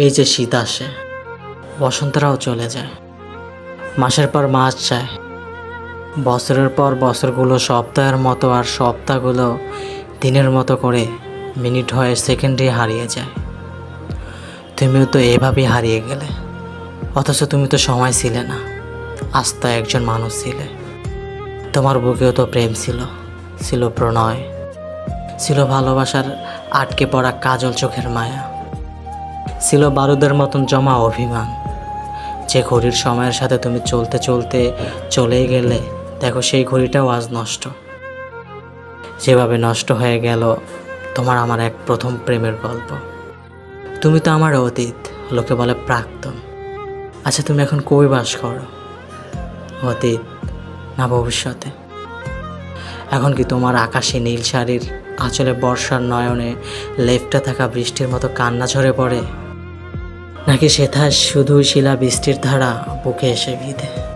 এই যে শীত আসে, বসন্তরাও চলে যায়। মাসের পর মাস যায়। বছরের পর বছরগুলো সপ্তাহের মতো আর সপ্তাহগুলো দিনের মতো করে মিনিট হয়ে সেকেন্ডে হারিয়ে যায়। তুমিও তো এভাবেই হারিয়ে গেলে। অথচ তুমি তো সময় ছিলে না। আস্তা একজন মানুষ ছিলে। তোমার বুকেও তো প্রেম ছিল। ছিল প্রণয়। ছিল ভালোবাসার আটকে পড়া কাজল চোখের মায়া। ছিল বারুদের মতন জমা অভিমান। যে ঘড়ির সময়ের সাথে তুমি চলতে চলতে চলেই গেলে, দেখো সেই ঘড়িটাও আজ নষ্ট। যেভাবে নষ্ট হয়ে গেল, তোমার আমার এক প্রথম প্রেমের গল্প। তুমি তো আমার অতীত, লোকে বলে প্রাক্তন। আচ্ছা তুমি এখন কই বাস করো? অতীত না ভবিষ্যতে? এখন কি তোমার আকাশে নীল শাড়ির আঁচলে বর্ষার নয়নে লেফটে থাকা বৃষ্টির মতো কান্না ঝরে পড়ে। নাকি সেথা শুধু শিলা বৃষ্টির ধারা বুকে এসে বিঁধে